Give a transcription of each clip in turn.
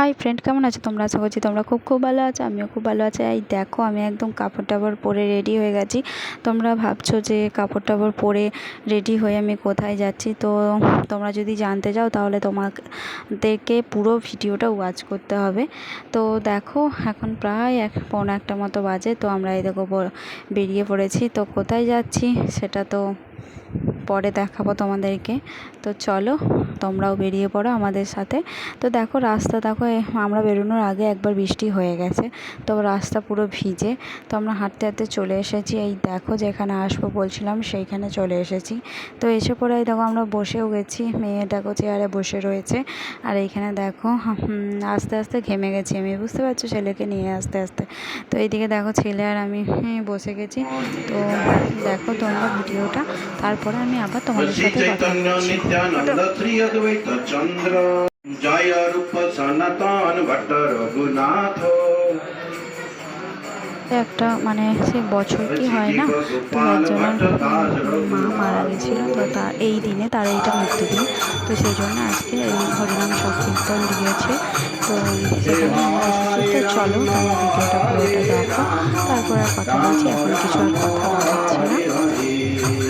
Hi friend কেমন আছো? তোমরা আশা করছি তোমরা খুব খুব ভালো আছো, আমিও খুব ভালো আছি। এই দেখো, আমি একদম কাপড় টাপড় পরে রেডি হয়ে গেছি। তোমরা ভাবছ যে কাপড় টাপড় পরে রেডি হয়ে আমি কোথায় যাচ্ছি? তো তোমরা যদি জানতে চাও, তাহলে তোমাদেরকে পুরো ভিডিওটা ওয়াচ করতে হবে। তো দেখো, এখন প্রায় এক, পৌনে একটা মতো বাজে, তো আমরা এই দেখো বেরিয়ে পড়েছি। তো কোথায় যাচ্ছি, সেটা তো পরে দেখাবো তোমাদেরকে। তো চলো তোমরাও বেরিয়ে পড়ো আমাদের সাথে। তো দেখো রাস্তা দেখো আমরা বেরোনোর আগে একবার বৃষ্টি হয়ে গেছে। তো রাস্তা পুরো ভিজে। তো আমরা হাঁটতে হাঁটতে চলে এসেছি। এই দেখো যেখানে আসব বলছিলাম, সেইখানে চলে এসেছি। তো এসে পরে দেখো আমরা বসেও গেছি। মেয়ে দেখো চেয়ারে বসে রয়েছে। আর এইখানে দেখো আস্তে আস্তে ঘেমে গেছি আমি। বুঝতে পারছ? ছেলেকে নিয়ে আস্তে আস্তে। তো এইদিকে দেখো ছেলে আর আমি বসে গেছি। তো দেখো তোমরা ভিডিওটা। তারপরে আমি আবার তোমাদের সাথে কথা বলছি। অদ্বৈত চন্দ্র জয় রূপ সনাতন ভট্ট রঘুনাথ একটা মানে সে বছর কি হয় না? তো একজনের মা মারা গেছিল তো তার এই দিনে তার এইটা মৃত্যুদিন। তো সেই জন্য আজকে এই হরিনাম সংকীর্তন দিয়েছে। তো সেখানে আমরা এসেছি। তো চলো তোমরা ভিডিওটা পুরোটা দেখো। তারপরে আর কথা বলছি এখন কিছু আর কথা বলাচ্ছি না?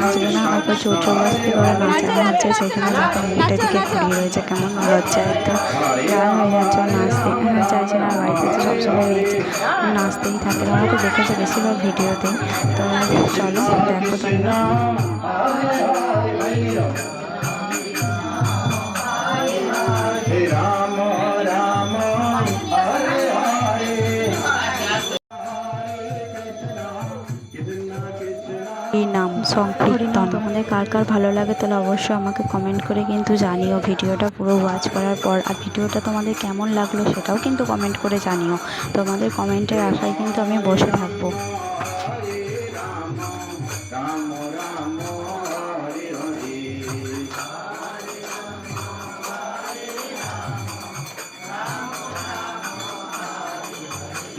মেয়ে না চোর চৌরাস্তি করে নাচা নাচছে সেখানে যখন মেয়েটা দিকে ঘুরিয়ে রয়েছে, কেমন লজ্জা একদম গান হয়ে যাচ্ছে নাচতে হ্যাঁ চাইছে না, বাড়িতে তো সবসময় রয়েছে নাচতেই থাকে তোমরা তো দেখেছ বেশিরভাগ ভিডিওতেই তো চলো, দেখো তোমরা। সংকীর্তন। তোমাদের কার কার ভালো লাগে তাহলে অবশ্যই আমাকে কমেন্ট করে কিন্তু জানিও। ভিডিওটা পুরো ওয়াচ করার পর আর ভিডিওটা তোমাদের কেমন লাগল সেটাও কিন্তু কমেন্ট করে জানিও। তোমাদের কমেন্টের আশায় কিন্তু আমি বসে থাকব।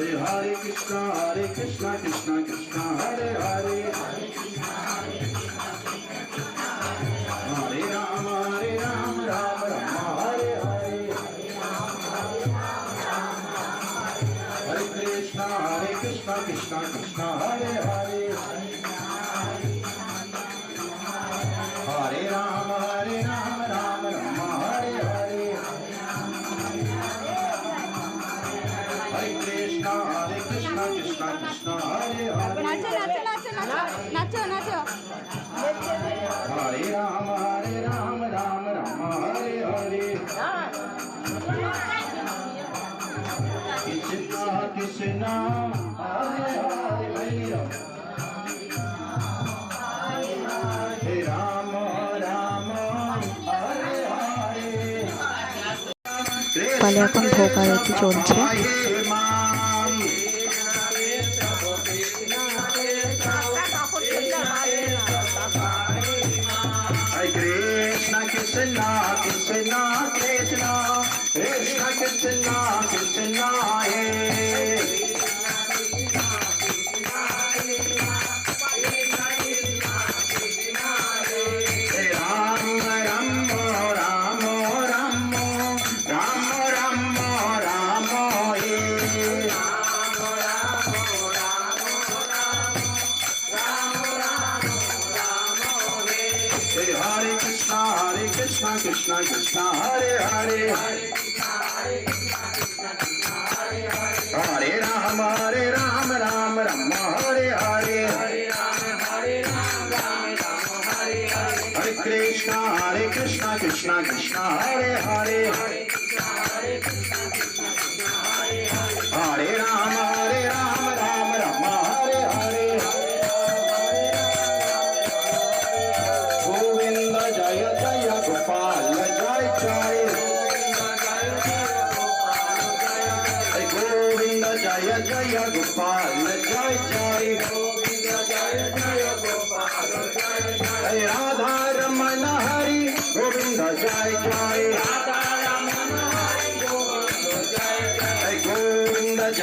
Hare Hare Hare Hare Krishna Hare Krishna Krishna Krishna Hare Hare Hare Krishna Krishna Krishna Hare Hare Hare Ram Hare Ram Ram Ram Hare Hare Hare Krishna Hare Krishna Krishna Krishna Hare Hare Nacho Nacho Nacho Nacho Nacho Hare Ram Hare Ram Ram Ram Hare Hare Krishna Krishna Hare Hare Hare Rama Rama Hare Hare ফলে এখন ভোগ আরতি চলছে Hare Ram Hare Krishna, Krishna, Krishna, Krishna Krishna, Hare Hare. Hare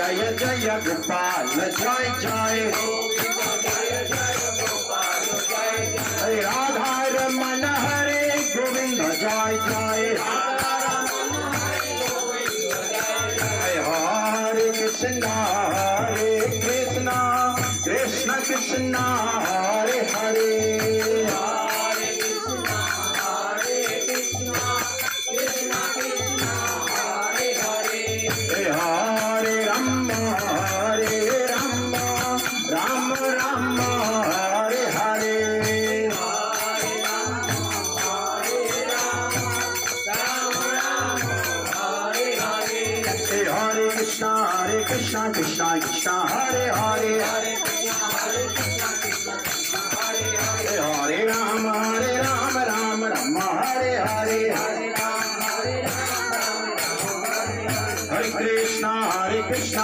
జయ జయ గోపాల జయ జయ రాధా రమణ హరే గోవింద జయ జయ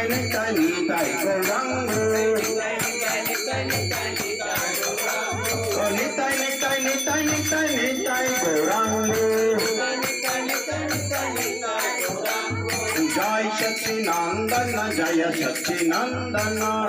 tay lấy tay nhị tay cô răng lấy tay lấy tay lấy tay lấy tay lấy tay cô răng Jai Shakti Nandana Jaya Shakti Nandana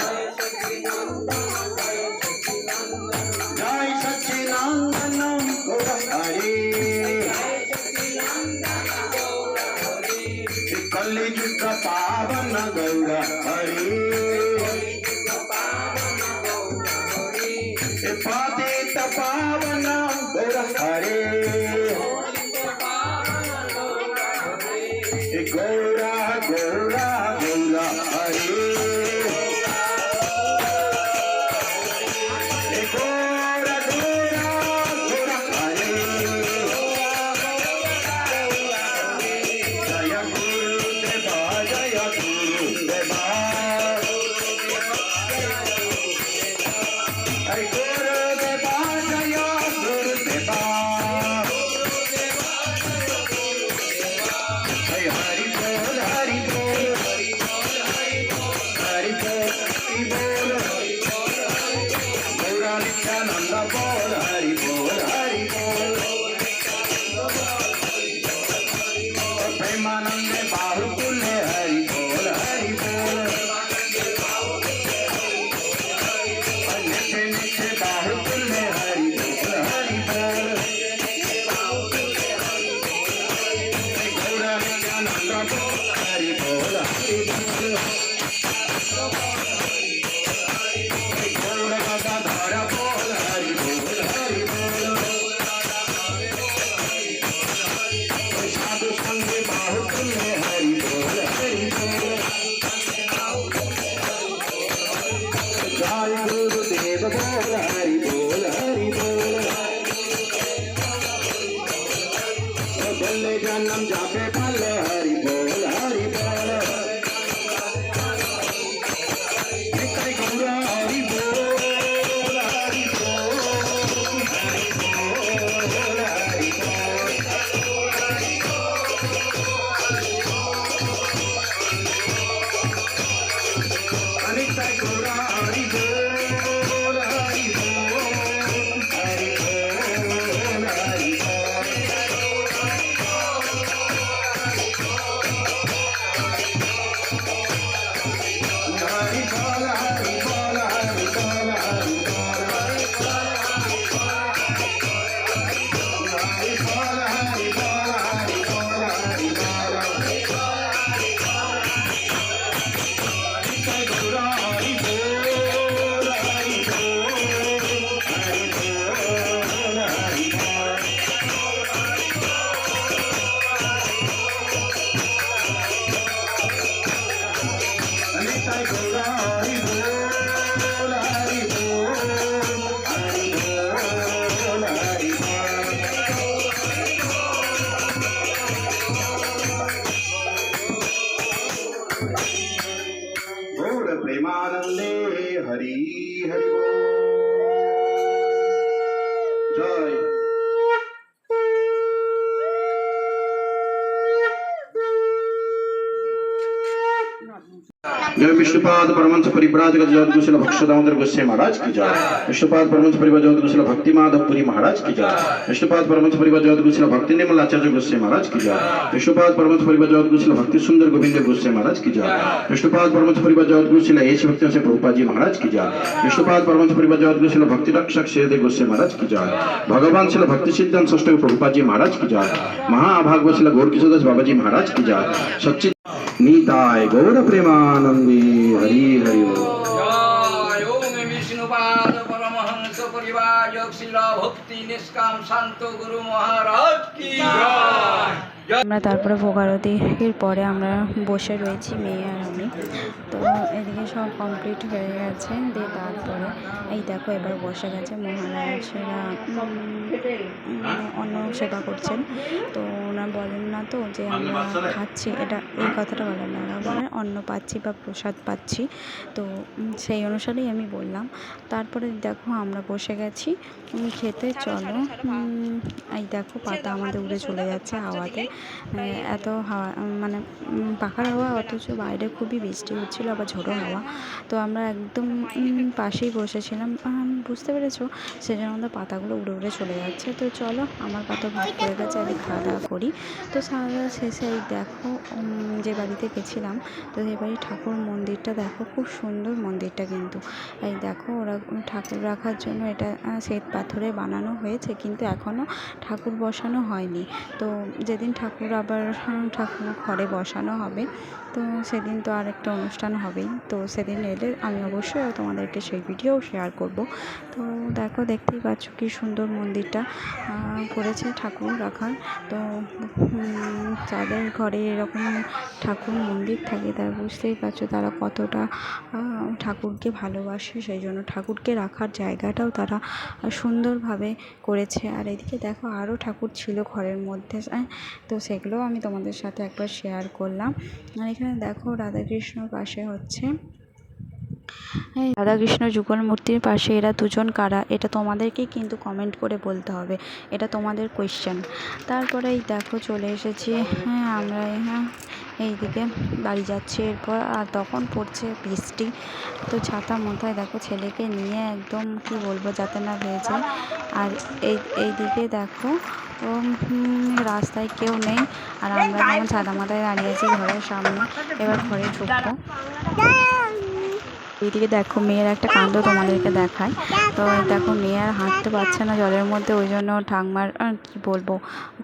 Ribeiro. জয় विष्णुपाद परमंश परिव्राजक जगत कुशल भक्त दामोदर गोस्वामी महाराज की जय विष्णुपाद परमंश परिवार जगत कुशल भक्ति माधव पुरी महाराज की जय विष्णुपाद परमंश परिवार जगत कुशल भक्ति निर्मल आचार्य गोस्वामी महाराज की जय विष्णुपाद परमंश परिवार जगत कुशल भक्ति सुंदर गोविंद गोस्वामी महाराज की जय विष्णुपाद परमंश परिवार जगत कुशल ऐसी भक्ति से प्रभुपाद जी महाराज की जय विष्णुपाद परमंश परिवार जगत कुशल भक्ति रक्षक शेद गोस्वामी महाराज की जय भगवान शिल भक्ति सिद्धांत षष्ठ प्रभुपाद जी महाराज की जय महाभागवत शिल गौर किशोर दास बाबा जी महाराज की जय सच्चिद নিতায় গৌর প্রেমানন্দে হরি হরি পরমহংস পরিবার যোগ শিলা ভক্তি নিষ্কাম শান্ত গুরু মহারাজ কি আমরা তারপরে ভোগারতির পরে আমরা বসে রয়েছি, মেয়ে আর আমি। তো এদিকে সব কমপ্লিট হয়ে গেছে, দিয়ে তারপরে এই দেখো এবার বসে গেছে মহারাজেরা মানে অন্ন সেবা করছেন। তো ওনার বলেন না তো যে আমরা খাচ্ছি, এটা এই কথাটা বলেন না, ওরা অন্ন পাচ্ছি বা প্রসাদ পাচ্ছি। তো সেই অনুসারেই আমি বললাম। তারপরে দেখো আমরা বসে গেছি খেতে, চলো। এই দেখো পাতা আমাদের উড়ে চলে যাচ্ছে হাওয়াতে। এত হাওয়া মানে পাখার হাওয়া অথচ বাইরে খুবই বৃষ্টি হচ্ছিল, আবার ঝোড়ো হাওয়া। তো আমরা একদম পাশেই বসেছিলাম। বুঝতে পেরেছ? সেজন্য আমাদের পাতাগুলো উড়ে উড়ে চলে যাচ্ছে। তো চলো, আমার পাতা ভাগ করে গেছে আমি খাওয়া দাওয়া করি। তো খাওয়া দাওয়া শেষে এই দেখো যে বাড়িতে গেছিলাম, তো সেই বাড়ির ঠাকুর মন্দিরটা দেখো, খুব সুন্দর মন্দিরটা কিন্তু। এই দেখো, ওরা ঠাকুর রাখার জন্য এটা শ্বেত পাথরে বানানো হয়েছে, কিন্তু এখনও ঠাকুর বসানো হয়নি। তো যেদিন ঠাকুর আবার ঠাকুর ঘরে বসানো হবে। তো সেদিন তো আর একটা অনুষ্ঠান হবেই। তো সেদিন এলে আমি অবশ্যই তোমাদেরকে সেই ভিডিও শেয়ার করব। তো দেখো দেখতেই পাচ্ছ কি সুন্দর মন্দিরটা করেছে ঠাকুর রাখার। তো যাদের ঘরে এরকম ঠাকুর মন্দির থাকে তারা বুঝতেই পারছ তারা কতটা ঠাকুরকে ভালোবাসে। সেই জন্য ঠাকুরকে রাখার জায়গাটাও তারা সুন্দরভাবে করেছে। আর এদিকে দেখো আরও ঠাকুর ছিল ঘরের মধ্যে আহ, তো সেগুলোও আমি তোমাদের সাথে একবার শেয়ার করলাম। আর এখানে দেখো রাধাকৃষ্ণর পাশে হচ্ছে রাধাকৃষ্ণ যুগল মূর্তির পাশে এরা দুজন কারা, এটা তোমাদেরকেই কিন্তু কমেন্ট করে বলতে হবে। এটা তোমাদের কোয়েশ্চেন তারপরে এই দেখো চলে এসেছি হ্যাঁ আমরা হ্যাঁ এইদিকে বাড়ি যাচ্ছে এরপর, আর তখন পড়ছে বৃষ্টি। তো ছাতা মাথায় দেখো ছেলেকে নিয়ে একদম কি বলব যাতে না হয়ে যায়। আর এই, এইদিকে দেখো, ও রাস্তায় কেউ নেই। আর আমরা যেমন ছাতা মাথায় দাঁড়িয়ে আছি ঘরের সামনে। এবার ঘরে ঢুকবো। এইদিকে দেখো মেয়ের একটা কাণ্ড তোমাদেরকে দেখায় তো দেখো মেয়ে আর হাঁটতে পারছে না জলের মধ্যে, ওই জন্য ঠাকমার কি বলব,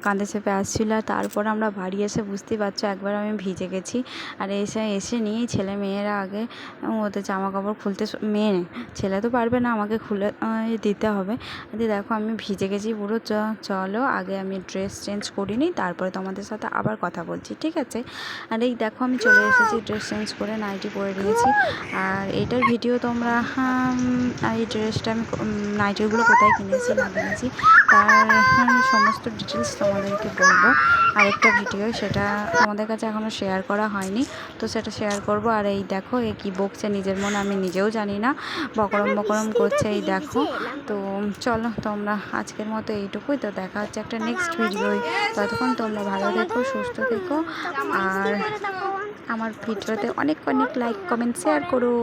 কাঁধে চেপে আসছিল আর তারপর আমরা বাড়ি এসে বুঝতেই পারছ একবার আমি ভিজে গেছি। আর এসে এসে নিয়েই ছেলে মেয়েরা আগে ওদের জামা কাপড় খুলতে মেয়ে ছেলে তো পারবে না আমাকে খুলে দিতে হবে। দিয়ে দেখো আমি ভিজে গেছি পুরো চলো আগে আমি ড্রেস চেঞ্জ করিনি তারপরে তোমাদের সাথে আবার কথা বলছি, ঠিক আছে? আর এই দেখো আমি চলে এসেছি ড্রেস চেঞ্জ করে, নাইটি পরে নিয়েছি। আর এটার ভিডিও তোমরা এই ড্রেসটা আমি নাইটিগুলো কোথায় কিনেছি, না কিনেছি, তার সমস্ত ডিটেলস তোমাদেরকে বলব। আরেকটা ভিডিও সেটা তোমাদের কাছে এখনও শেয়ার করা হয়নি, তো সেটা শেয়ার করব। আর এই দেখো, এ কী বকছে নিজের মনে, আমি নিজেও জানি না, বকরম বকরম করছে এই দেখো। তো চলো, তোমরা আজকের মতো এইটুকুই, তো দেখা হচ্ছে একটা নেক্সট ভিডিও ততক্ষণ তোমরা ভালো থেকো, সুস্থ থেকো, আর আমার ভিডিওতে অনেক অনেক লাইক কমেন্ট শেয়ার করো।